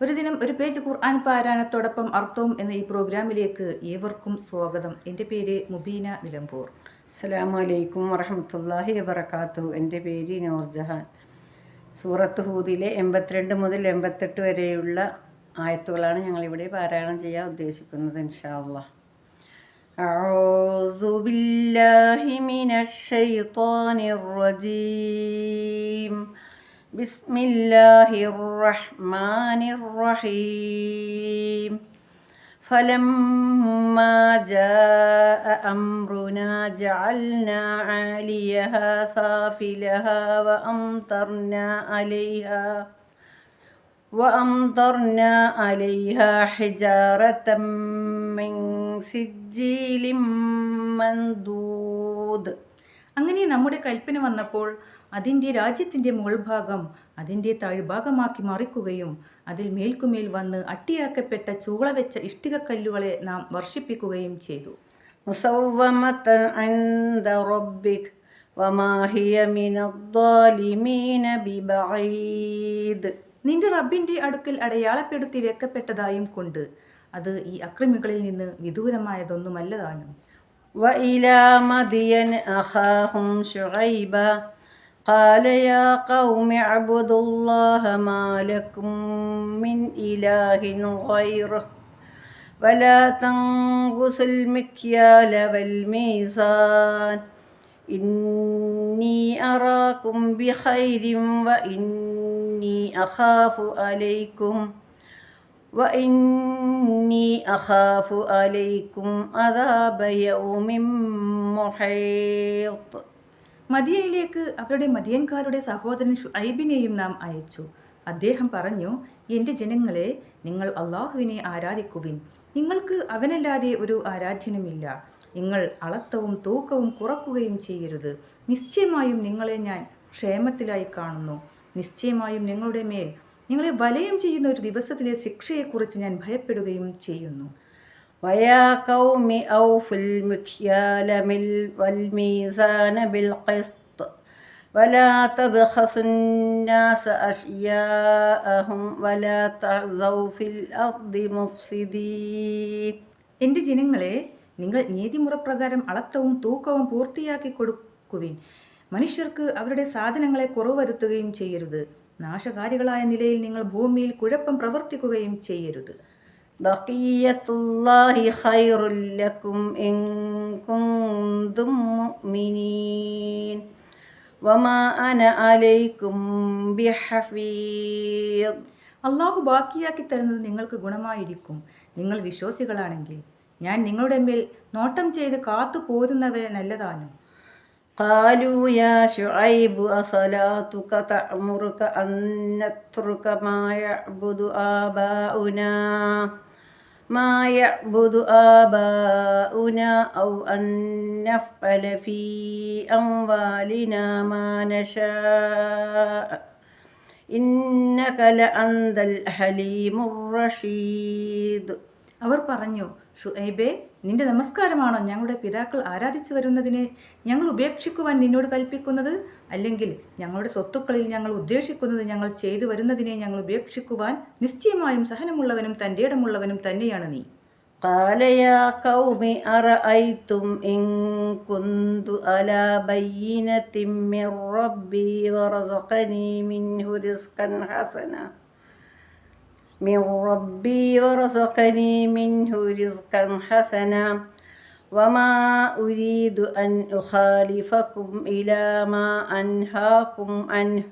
ഒരു ദിനം ഒരു പേജ് ഖുർആൻ പാരായണത്തോടൊപ്പം അർത്ഥവും എന്ന ഈ പ്രോഗ്രാമിലേക്ക് ഏവർക്കും സ്വാഗതം എൻ്റെ പേര് മുബീന നിലമ്പൂർ അസ്സലാമലൈക്കും വറഹമത്തല്ലാഹി വബർക്കാത്തു എൻ്റെ പേര് നൂർജഹാൻ സൂറത്ത് ഹൂദിലെ എൺപത്തിരണ്ട് മുതൽ എൺപത്തെട്ട് വരെയുള്ള ആയത്തുകളാണ് ഞങ്ങളിവിടെ പാരായണം ചെയ്യാൻ ഉദ്ദേശിക്കുന്നത് ഇൻഷാല്ലാ أعوذ بالله من الشيطان الرجيم بسم الله الرحمن الرحيم. فلما جاء أمرنا جعلنا عاليها سافلها وأمطرنا عليها وأمطرنا عليها حجارة من سجيل منضود. അങ്ങനെ നമ്മുടെ കൽപ്പന വന്നപ്പോൾ അതിന്റെ രാജ്യത്തിന്റെ മുകൾഭാഗം അതിന്റെ താഴ്ഭാഗമാക്കി മറിക്കുകയും അതിൽ മേൽക്കുമേൽ വന്ന് അട്ടിയാക്കപ്പെട്ട ചൂള വെച്ച ഇഷ്ടികക്കല്ലുകളെ നാം വർഷിപ്പിക്കുകയും ചെയ്തു. നിന്റെ റബ്ബിന്റെ അടുക്കൽ അടയാളപ്പെടുത്തി വെക്കപ്പെട്ടതായും കൊണ്ട് അത് ഈ അക്രമികളിൽ നിന്ന് വിദൂരമായതൊന്നുമല്ലതാനും وإلى مدين أخاهم شعيبا. قال يا قوم اعبدوا الله ما لكم من إله غيره. ولا تنقصوا المكيال والميزان. إني أراكم بخير وإني أخاف عليكم. وإني أخاف عليكم عذاب يوم محيط മദിയനിലേക്ക് അവരുടെ മദിയൻകാരുടെ സഹോദരൻ ഷുഐബിനെയും നാം അയച്ചു അദ്ദേഹം പറഞ്ഞു എൻ്റെ ജനങ്ങളെ നിങ്ങൾ അള്ളാഹുവിനെ ആരാധിക്കുവിൻ നിങ്ങൾക്ക് അവനല്ലാതെ ഒരു ആരാധ്യനുമില്ല നിങ്ങൾ അളത്തവും തൂക്കവും കുറക്കുകയും ചെയ്യരുത് നിശ്ചയമായും നിങ്ങളെ ഞാൻ ക്ഷേമത്തിലായി കാണുന്നു നിശ്ചയമായും നിങ്ങളുടെ മേൽ നിങ്ങളെ വലയം ചെയ്യുന്ന ഒരു ദിവസത്തിലെ ശിക്ഷയെക്കുറിച്ച് ഞാൻ ഭയപ്പെടുകയും ചെയ്യുന്നു ويا قوم أوفوا المكيال مل- والميزان بالقسط ولا تبخسوا الناس أشياءهم ولا تعزوا في الأرض مفسدين എൻ്റെ ജനങ്ങളെ നിങ്ങൾ നീതിമുറപ്രകാരം അളത്തവും തൂക്കവും പൂർത്തിയാക്കി കൊടുക്കുവിൻ മനുഷ്യർക്ക് അവരുടെ സാധനങ്ങളെ കുറവ് വരുത്തുകയും ചെയ്യരുത് നാശകാരികളായ നിലയിൽ നിങ്ങൾ ഭൂമിയിൽ കുഴപ്പം പ്രവർത്തിക്കുകയും ചെയ്യരുത്. അള്ളാഹു ബാക്കിയാക്കി തരുന്നത് നിങ്ങൾക്ക് ഗുണമായിരിക്കും. നിങ്ങൾ വിശ്വാസികളാണെങ്കിൽ ഞാൻ നിങ്ങളുടെ മേൽ നോട്ടം ചെയ്ത് കാത്തു പോരുന്നവരെ നല്ലതാനും قالوا يا شعيب أصلاتك تأمرك أن نترك ما يعبد آباؤنا؟ ما يعبد آباؤنا أو أن نفعل في أموالنا ما نشاء؟ إنك لأنت الحليم الرشيد. അവർ പറഞ്ഞു ഷുഐബേ നിന്റെ നമസ്കാരമാണോ ഞങ്ങളുടെ പിതാക്കൾ ആരാധിച്ചു വരുന്നതിനെ ഞങ്ങൾ ഉപേക്ഷിക്കുവാൻ നിന്നോട് കൽപ്പിക്കുന്നത് അല്ലെങ്കിൽ ഞങ്ങളുടെ സ്വത്തുക്കളിൽ ഞങ്ങൾ ഉദ്ദേശിക്കുന്നത് ഞങ്ങൾ ചെയ്തു വരുന്നതിനെ ഞങ്ങൾ ഉപേക്ഷിക്കുവാൻ നിശ്ചയമായും സഹനമുള്ളവനും തൻ്റെ ഇടമുള്ളവനും തന്നെയാണ് നീ قال يا قوم أرأيتم إن كنت على بينة من ربي ورزقني منه رزقا حسنا من ربي ورزقني منه رزقا حسنا وما أريد أن أخالفكم إلى ما أنهاكم عنه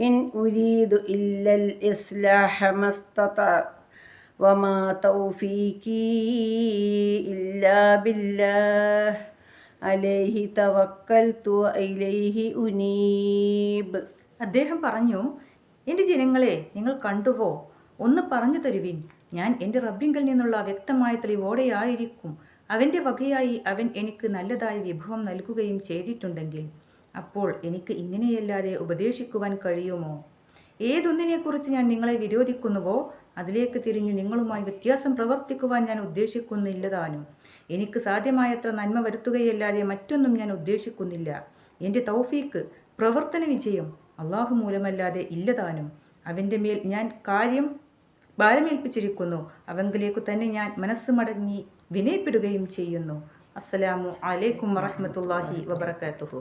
إن أريد إلا الإصلاح ما استطعت وما توفيقي إلا بالله عليه توكلت وإليه أنيب അദ്ദേഹം പറഞ്ഞു എൻ്റെ ജനങ്ങളെ നിങ്ങൾ കണ്ടുവോ ഒന്ന് പറഞ്ഞു തരുവിൻ. ഞാൻ എന്റെ റബ്ബിങ്കിൽ നിന്നുള്ള വ്യക്തമായ തെളിവോടെയായിരിക്കും. അവന്റെ വകയായി അവൻ എനിക്ക് നല്ലതായ വിഭവം നൽകുകയും ചെയ്തിട്ടുണ്ടെങ്കിൽ അപ്പോൾ എനിക്ക് ഇങ്ങനെയല്ലാതെ ഉപദേശിക്കുവാൻ കഴിയുമോ? ഏതൊന്നിനെക്കുറിച്ച് ഞാൻ നിങ്ങളെ വിരോധിക്കുന്നുവോ? അതിലേക്ക് തിരിഞ്ഞ് നിങ്ങളുമായി വ്യത്യാസം പ്രവർത്തിക്കുവാൻ ഞാൻ ഉദ്ദേശിക്കുന്നില്ലതാനും. എനിക്ക് സാധ്യമായത്ര നന്മ വരുത്തുകയല്ലാതെ മറ്റൊന്നും ഞാൻ ഉദ്ദേശിക്കുന്നില്ല. എന്റെ തൗഫീക്ക് പ്രവർത്തന വിജയം അള്ളാഹു മൂലമല്ലാതെ ഇല്ലതാനും. അവന്റെ മേൽ ഞാൻ കാര്യം ഭാരമേൽപ്പിച്ചിരിക്കുന്നു അവങ്കിലേക്കു തന്നെ ഞാൻ മനസ്സ് മടങ്ങി വിനയപ്പെടുകയും ചെയ്യുന്നു. അസ്സലാമു അലൈക്കും വറഹമത്തല്ലാഹി വബറകാതുഹു.